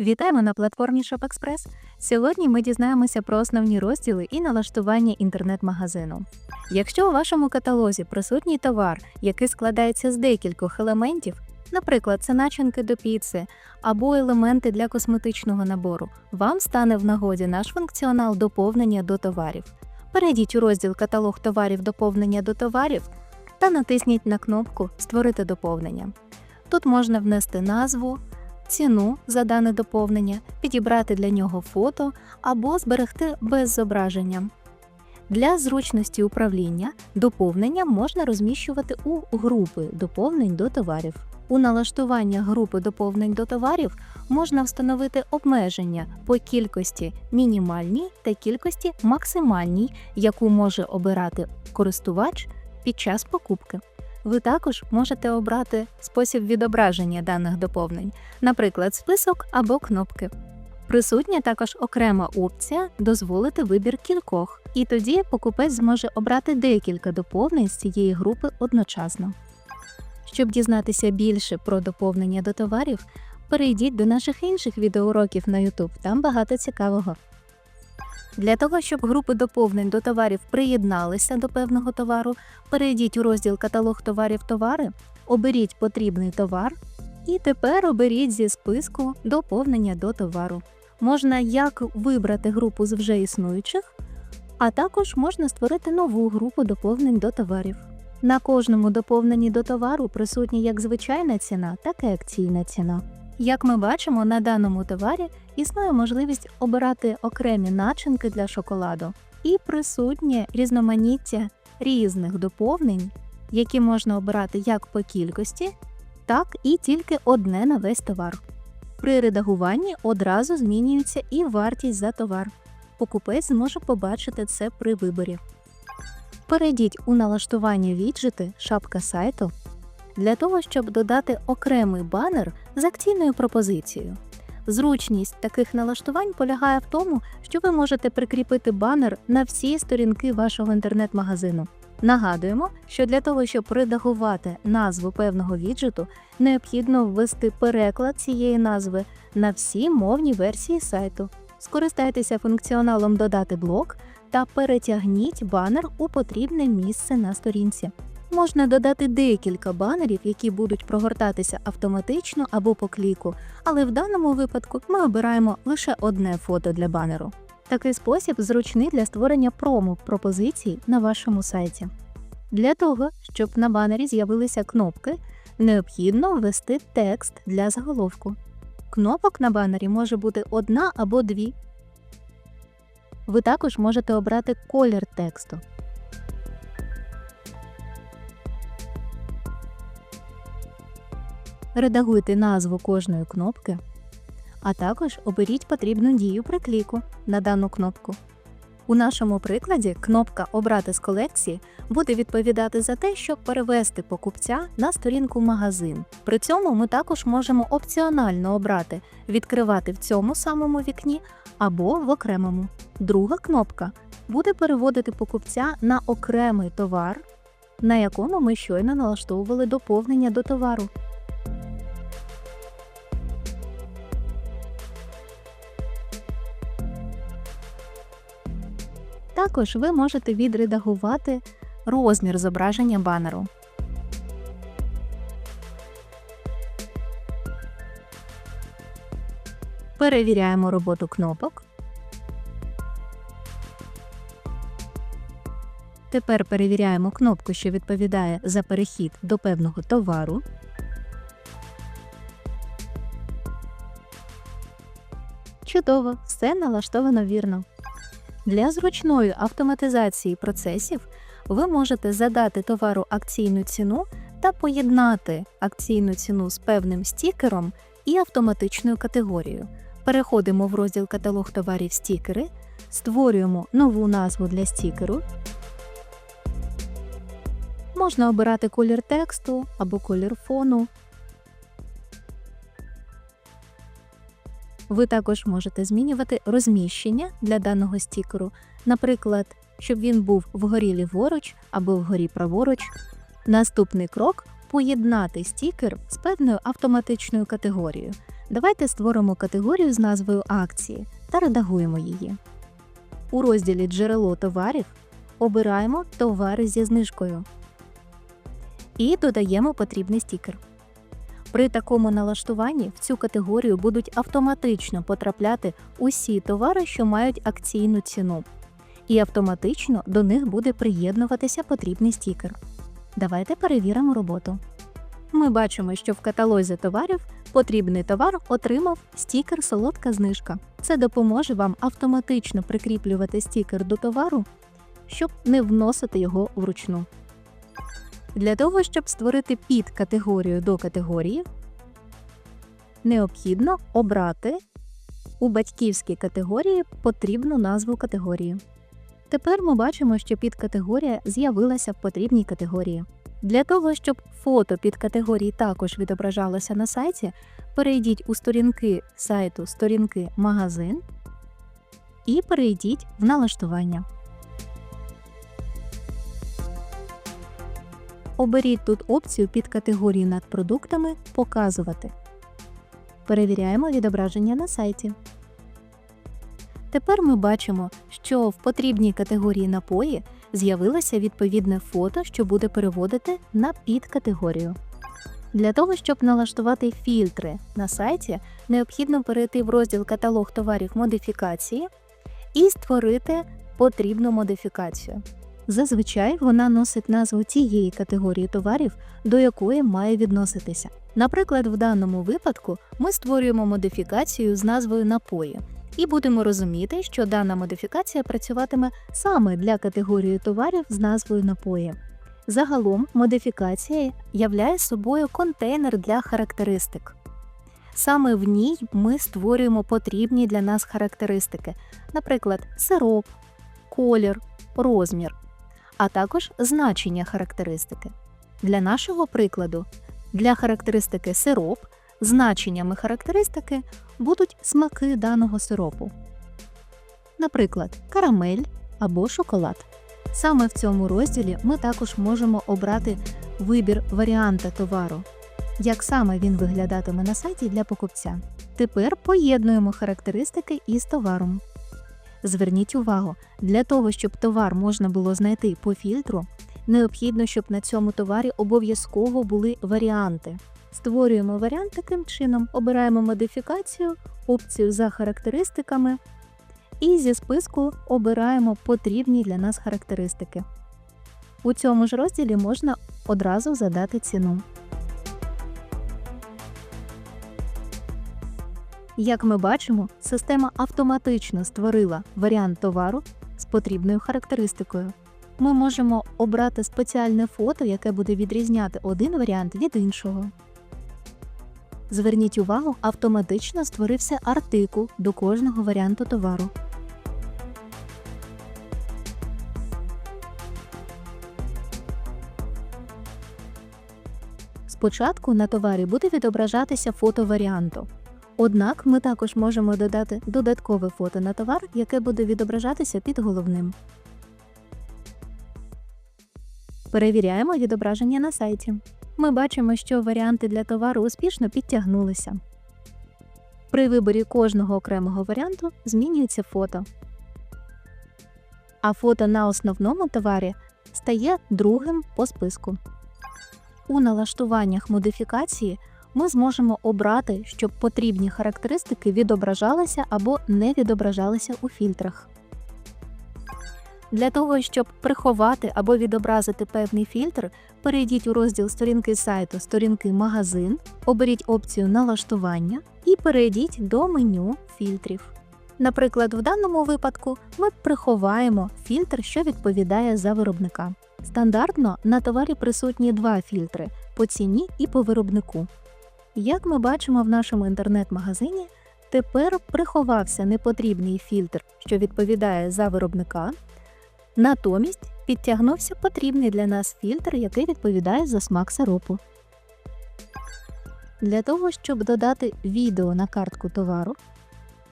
Вітаємо на платформі ShopExpress. Сьогодні ми дізнаємося про основні розділи і налаштування інтернет-магазину. Якщо у вашому каталозі присутній товар, який складається з декількох елементів, наприклад, це начинки до піци або елементи для косметичного набору, вам стане в нагоді наш функціонал доповнення до товарів. Перейдіть у розділ Каталог товарів доповнення до товарів та натисніть на кнопку Створити доповнення. Тут можна внести назву, ціну за дане доповнення, підібрати для нього фото або зберегти без зображення. Для зручності управління доповнення можна розміщувати у групи доповнень до товарів. У налаштування групи доповнень до товарів можна встановити обмеження по кількості мінімальній та кількості максимальній, яку може обирати користувач під час покупки. Ви також можете обрати спосіб відображення даних доповнень, наприклад, список або кнопки. Присутня також окрема опція дозволити вибір кількох, і тоді покупець зможе обрати декілька доповнень з цієї групи одночасно. Щоб дізнатися більше про доповнення до товарів, перейдіть до наших інших відеоуроків на YouTube, там багато цікавого. Для того, щоб групи доповнень до товарів приєдналися до певного товару, перейдіть у розділ Каталог товарів товари, оберіть потрібний товар і тепер оберіть зі списку доповнення до товару. Можна як вибрати групу з вже існуючих, а також можна створити нову групу доповнень до товарів. На кожному доповненні до товару присутня як звичайна ціна, так і акційна ціна. Як ми бачимо, на даному товарі існує можливість обирати окремі начинки для шоколаду і присутнє різноманіття різних доповнень, які можна обирати як по кількості, так і тільки одне на весь товар. При редагуванні одразу змінюється і вартість за товар. Покупець зможе побачити це при виборі. Перейдіть у налаштування віджити шапка сайту для того, щоб додати окремий банер з акційною пропозицією. Зручність таких налаштувань полягає в тому, що ви можете прикріпити банер на всі сторінки вашого інтернет-магазину. Нагадуємо, що для того, щоб редагувати назву певного віджиту, необхідно ввести переклад цієї назви на всі мовні версії сайту. Скористайтеся функціоналом Додати блок та перетягніть банер у потрібне місце на сторінці. Можна додати декілька банерів, які будуть прогортатися автоматично або по кліку, але в даному випадку ми обираємо лише одне фото для банеру. Такий спосіб зручний для створення промо-пропозицій на вашому сайті. Для того, щоб на банері з'явилися кнопки, необхідно ввести текст для заголовку. Кнопок на банері може бути одна або дві. Ви також можете обрати колір тексту. Редагуйте назву кожної кнопки, а також оберіть потрібну дію при кліку на дану кнопку. У нашому прикладі кнопка Обрати з колекції буде відповідати за те, щоб перевести покупця на сторінку магазин. При цьому ми також можемо опціонально обрати відкривати в цьому самому вікні або в окремому. Друга кнопка буде переводити покупця на окремий товар, на якому ми щойно налаштовували доповнення до товару. Також ви можете відредагувати розмір зображення банеру. Перевіряємо роботу кнопок. Тепер перевіряємо кнопку, що відповідає за перехід до певного товару. Чудово, все налаштовано вірно. Для зручної автоматизації процесів ви можете задати товару акційну ціну та поєднати акційну ціну з певним стікером і автоматичною категорією. Переходимо в розділ Каталог товарів стікери, створюємо нову назву для стікеру. Можна обирати колір тексту або колір фону. Ви також можете змінювати розміщення для даного стікеру, наприклад, щоб він був вгорі ліворуч або вгорі праворуч. Наступний крок поєднати стікер з певною автоматичною категорією. Давайте створимо категорію з назвою акції та редагуємо її. У розділі Джерело товарів обираємо товари зі знижкою і додаємо потрібний стікер. При такому налаштуванні в цю категорію будуть автоматично потрапляти усі товари, що мають акційну ціну, і автоматично до них буде приєднуватися потрібний стікер. Давайте перевіримо роботу. Ми бачимо, що в каталозі товарів потрібний товар отримав стікер Солодка знижка. Це допоможе вам автоматично прикріплювати стікер до товару, щоб не вносити його вручну. Для того, щоб створити підкатегорію до категорії, необхідно обрати у батьківській категорії потрібну назву категорії. Тепер ми бачимо, що підкатегорія з'явилася в потрібній категорії. Для того, щоб фото підкатегорії також відображалося на сайті, перейдіть у сторінки сайту Сторінки Магазин і перейдіть в налаштування. Оберіть тут опцію під категорії над продуктами Показувати. Перевіряємо відображення на сайті. Тепер ми бачимо, що в потрібній категорії напої з'явилося відповідне фото, що буде переводити на підкатегорію. Для того, щоб налаштувати фільтри на сайті, необхідно перейти в розділ Каталог товарів модифікації і створити потрібну модифікацію. Зазвичай вона носить назву тієї категорії товарів, до якої має відноситися. Наприклад, в даному випадку ми створюємо модифікацію з назвою напої і будемо розуміти, що дана модифікація працюватиме саме для категорії товарів з назвою напої. Загалом модифікація являє собою контейнер для характеристик. Саме в ній ми створюємо потрібні для нас характеристики, наприклад, сироп, колір, розмір, а також значення характеристики. Для нашого прикладу, для характеристики сироп значеннями характеристики будуть смаки даного сиропу, наприклад, карамель або шоколад. Саме в цьому розділі ми також можемо обрати вибір варіанта товару, як саме він виглядатиме на сайті для покупця. Тепер поєднуємо характеристики із товаром. Зверніть увагу, для того, щоб товар можна було знайти по фільтру, необхідно, щоб на цьому товарі обов'язково були варіанти. Створюємо варіант таким чином, обираємо модифікацію, опцію за характеристиками і зі списку обираємо потрібні для нас характеристики. У цьому ж розділі можна одразу задати ціну. Як ми бачимо, система автоматично створила варіант товару з потрібною характеристикою. Ми можемо обрати спеціальне фото, яке буде відрізняти один варіант від іншого. Зверніть увагу, автоматично створився артикул до кожного варіанту товару. Спочатку на товарі буде відображатися фото варіанту. Однак ми також можемо додати додаткове фото на товар, яке буде відображатися під головним. Перевіряємо відображення на сайті. Ми бачимо, що варіанти для товару успішно підтягнулися. При виборі кожного окремого варіанту змінюється фото. А фото на основному товарі стає другим по списку. У налаштуваннях модифікації ми зможемо обрати, щоб потрібні характеристики відображалися або не відображалися у фільтрах. Для того, щоб приховати або відобразити певний фільтр, перейдіть у розділ сторінки сайту Сторінки Магазин, оберіть опцію Налаштування і перейдіть до меню фільтрів. Наприклад, в даному випадку ми приховаємо фільтр, що відповідає за виробника. Стандартно на товарі присутні два фільтри по ціні і по виробнику. Як ми бачимо в нашому інтернет-магазині, тепер приховався непотрібний фільтр, що відповідає за виробника. Натомість підтягнувся потрібний для нас фільтр, який відповідає за смак сиропу. Для того, щоб додати відео на картку товару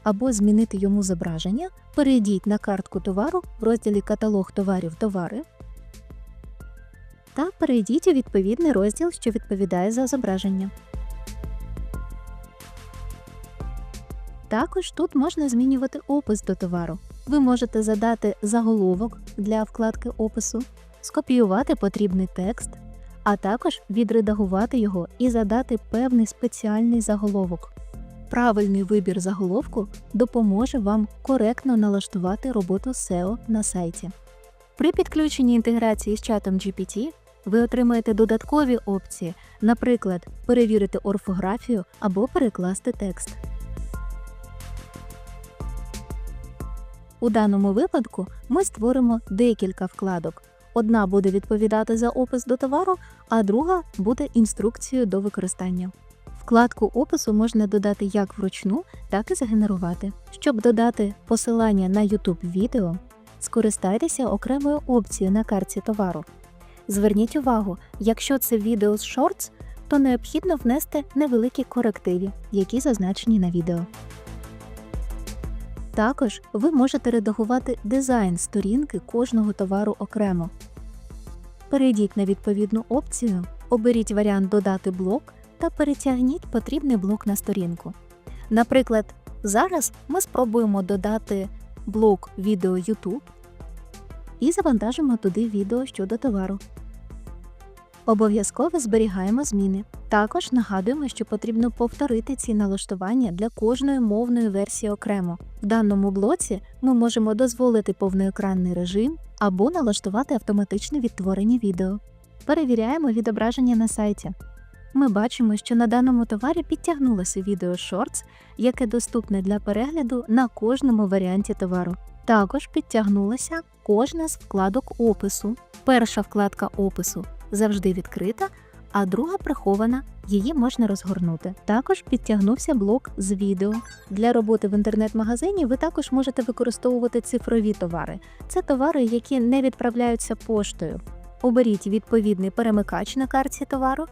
або змінити йому зображення, перейдіть на картку товару в розділі Каталог товарів товари та перейдіть у відповідний розділ, що відповідає за зображення. Також тут можна змінювати опис до товару. Ви можете задати заголовок для вкладки опису, скопіювати потрібний текст, а також відредагувати його і задати певний спеціальний заголовок. Правильний вибір заголовку допоможе вам коректно налаштувати роботу SEO на сайті. При підключенні інтеграції з чатом GPT ви отримаєте додаткові опції, наприклад, перевірити орфографію або перекласти текст. У даному випадку ми створимо декілька вкладок. Одна буде відповідати за опис до товару, а друга буде інструкцією до використання. Вкладку опису можна додати як вручну, так і згенерувати. Щоб додати посилання на YouTube відео, скористайтеся окремою опцією на карті товару. Зверніть увагу, якщо це відео з Shorts, то необхідно внести невеликі корективи, які зазначені на відео. Також ви можете редагувати дизайн сторінки кожного товару окремо. Перейдіть на відповідну опцію, оберіть варіант Додати блок та перетягніть потрібний блок на сторінку. Наприклад, зараз ми спробуємо додати блок відео YouTube і завантажимо туди відео щодо товару. Обов'язково зберігаємо зміни. Також нагадуємо, що потрібно повторити ці налаштування для кожної мовної версії окремо. В даному блоці ми можемо дозволити повноекранний режим або налаштувати автоматичне відтворення відео. Перевіряємо відображення на сайті. Ми бачимо, що на даному товарі підтягнулося відео Shorts, яке доступне для перегляду на кожному варіанті товару. Також підтягнулася кожна з вкладок опису. Перша вкладка опису завжди відкрита, а друга прихована, її можна розгорнути. Також підтягнувся блок з відео. Для роботи в інтернет-магазині ви також можете використовувати цифрові товари. Це товари, які не відправляються поштою. Оберіть відповідний перемикач на карті товару.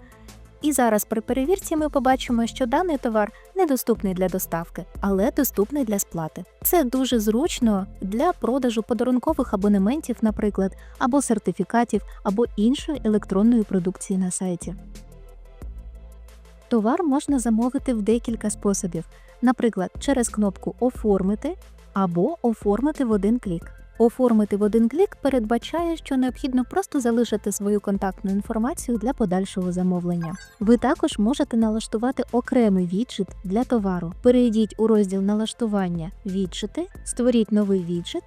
І зараз при перевірці ми побачимо, що даний товар недоступний для доставки, але доступний для сплати. Це дуже зручно для продажу подарункових абонементів, наприклад, або сертифікатів, або іншої електронної продукції на сайті. Товар можна замовити в декілька способів, наприклад, через кнопку Оформити або оформити в один клік. Оформити в один клік передбачає, що необхідно просто залишити свою контактну інформацію для подальшого замовлення. Ви також можете налаштувати окремий віджит для товару. Перейдіть у розділ налаштування віджити, створіть новий віджит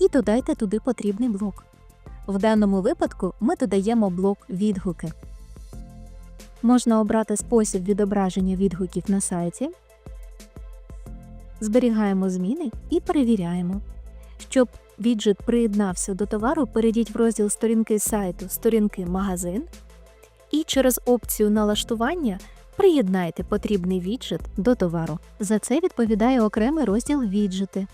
і додайте туди потрібний блок. В даному випадку ми додаємо блок відгуки. Можна обрати спосіб відображення відгуків на сайті, зберігаємо зміни і перевіряємо. Щоб віджит приєднався до товару, перейдіть в розділ сторінки сайту Сторінки магазин і через опцію налаштування приєднайте потрібний віджит до товару. За це відповідає окремий розділ віджити.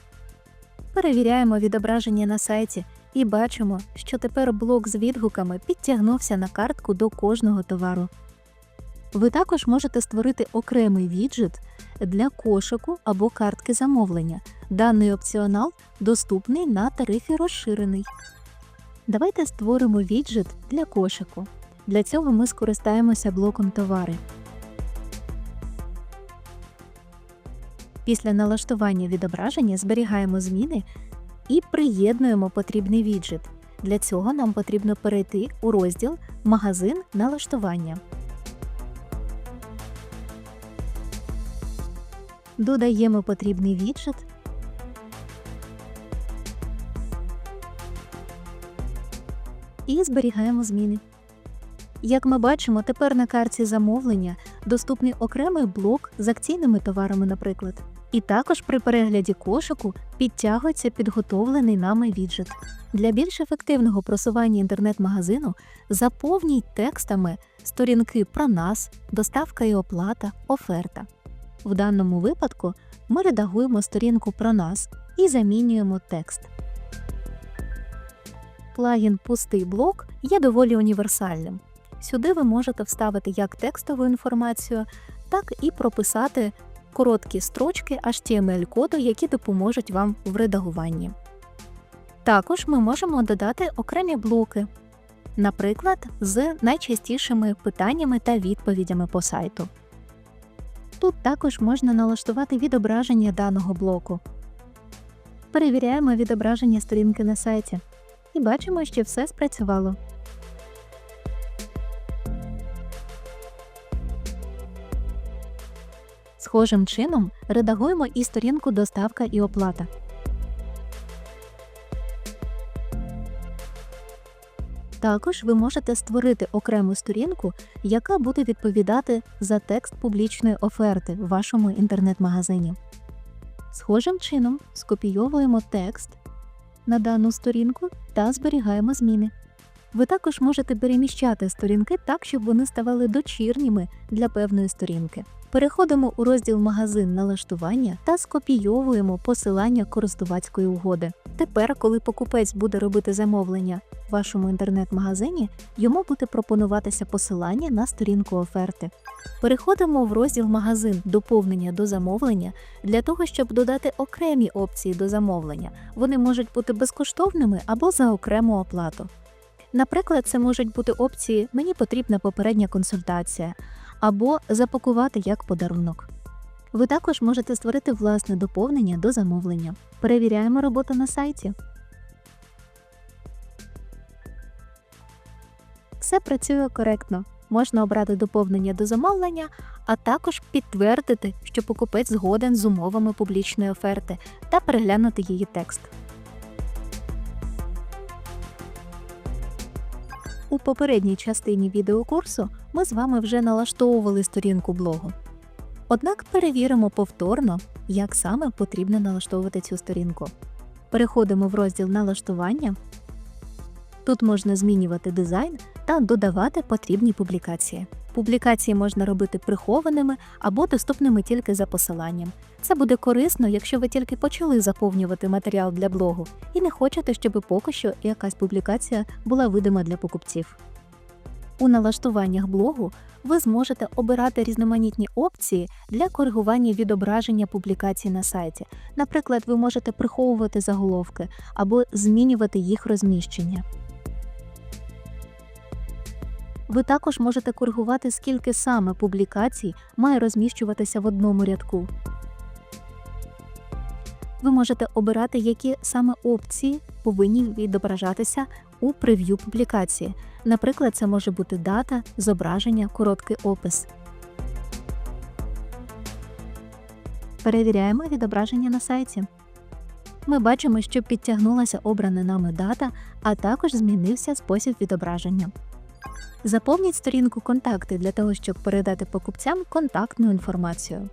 Перевіряємо відображення на сайті і бачимо, що тепер блок з відгуками підтягнувся на картку до кожного товару. Ви також можете створити окремий віджит для кошику або картки замовлення. Даний опціонал доступний на тарифі розширений. Давайте створимо віджит для кошику. Для цього ми скористаємося блоком товари. Після налаштування відображення зберігаємо зміни і приєднуємо потрібний віджит. Для цього нам потрібно перейти у розділ Магазин налаштування. Додаємо потрібний віджит. І зберігаємо зміни. Як ми бачимо, тепер на карті замовлення доступний окремий блок з акційними товарами, наприклад. І також при перегляді кошику підтягується підготовлений нами віджит. Для більш ефективного просування інтернет-магазину заповніть текстами сторінки про нас, доставка і оплата, оферта. В даному випадку ми редагуємо сторінку про нас і замінюємо текст. Плагін Пустий блок є доволі універсальним. Сюди ви можете вставити як текстову інформацію, так і прописати короткі строчки HTML-коду, які допоможуть вам в редагуванні. Також ми можемо додати окремі блоки, наприклад, з найчастішими питаннями та відповідями по сайту. Тут також можна налаштувати відображення даного блоку. Перевіряємо відображення сторінки на сайті і бачимо, що все спрацювало. Схожим чином редагуємо і сторінку доставка і оплата. Також ви можете створити окрему сторінку, яка буде відповідати за текст публічної оферти в вашому інтернет-магазині. Схожим чином скопійовуємо текст на дану сторінку та зберігаємо зміни. Ви також можете переміщати сторінки так, щоб вони ставали дочірніми для певної сторінки. Переходимо у розділ Магазин налаштування та скопійовуємо посилання користувацької угоди. Тепер, коли покупець буде робити замовлення в вашому інтернет-магазині, йому буде пропонуватися посилання на сторінку оферти. Переходимо в розділ Магазин доповнення до замовлення для того, щоб додати окремі опції до замовлення. Вони можуть бути безкоштовними або за окрему оплату. Наприклад, це можуть бути опції Мені потрібна попередня консультація або запакувати як подарунок. Ви також можете створити власне доповнення до замовлення. Перевіряємо роботу на сайті. Все працює коректно. Можна обрати доповнення до замовлення, а також підтвердити, що покупець згоден з умовами публічної оферти та переглянути її текст. У попередній частині відеокурсу ми з вами вже налаштовували сторінку блогу. Однак перевіримо повторно, як саме потрібно налаштовувати цю сторінку. Переходимо в розділ налаштування. Тут можна змінювати дизайн та додавати потрібні публікації. Публікації можна робити прихованими або доступними тільки за посиланням. Це буде корисно, якщо ви тільки почали заповнювати матеріал для блогу і не хочете, щоб поки що якась публікація була видима для покупців. У налаштуваннях блогу ви зможете обирати різноманітні опції для коригування відображення публікацій на сайті. Наприклад, ви можете приховувати заголовки або змінювати їх розміщення. Ви також можете коригувати, скільки саме публікацій має розміщуватися в одному рядку. Ви можете обирати, які саме опції повинні відображатися у прев'ю публікації. Наприклад, це може бути дата, зображення, короткий опис. Перевіряємо відображення на сайті. Ми бачимо, що підтягнулася обрана нами дата, а також змінився спосіб відображення. Заповніть сторінку контакти для того, щоб передати покупцям контактну інформацію.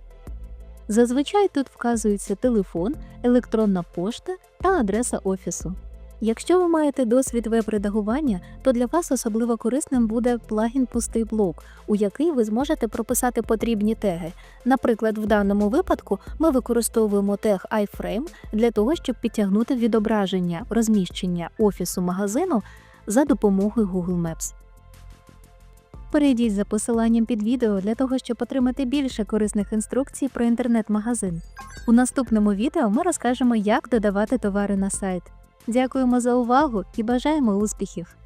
Зазвичай тут вказується телефон, електронна пошта та адреса офісу. Якщо ви маєте досвід веб-редагування, то для вас особливо корисним буде плагін Пустий блок, у який ви зможете прописати потрібні теги. Наприклад, в даному випадку ми використовуємо тег iFrame для того, щоб підтягнути відображення розміщення офісу магазину за допомогою Google Maps. Перейдіть за посиланням під відео для того, щоб отримати більше корисних інструкцій про інтернет-магазин. У наступному відео ми розкажемо, як додавати товари на сайт. Дякуємо за увагу і бажаємо успіхів!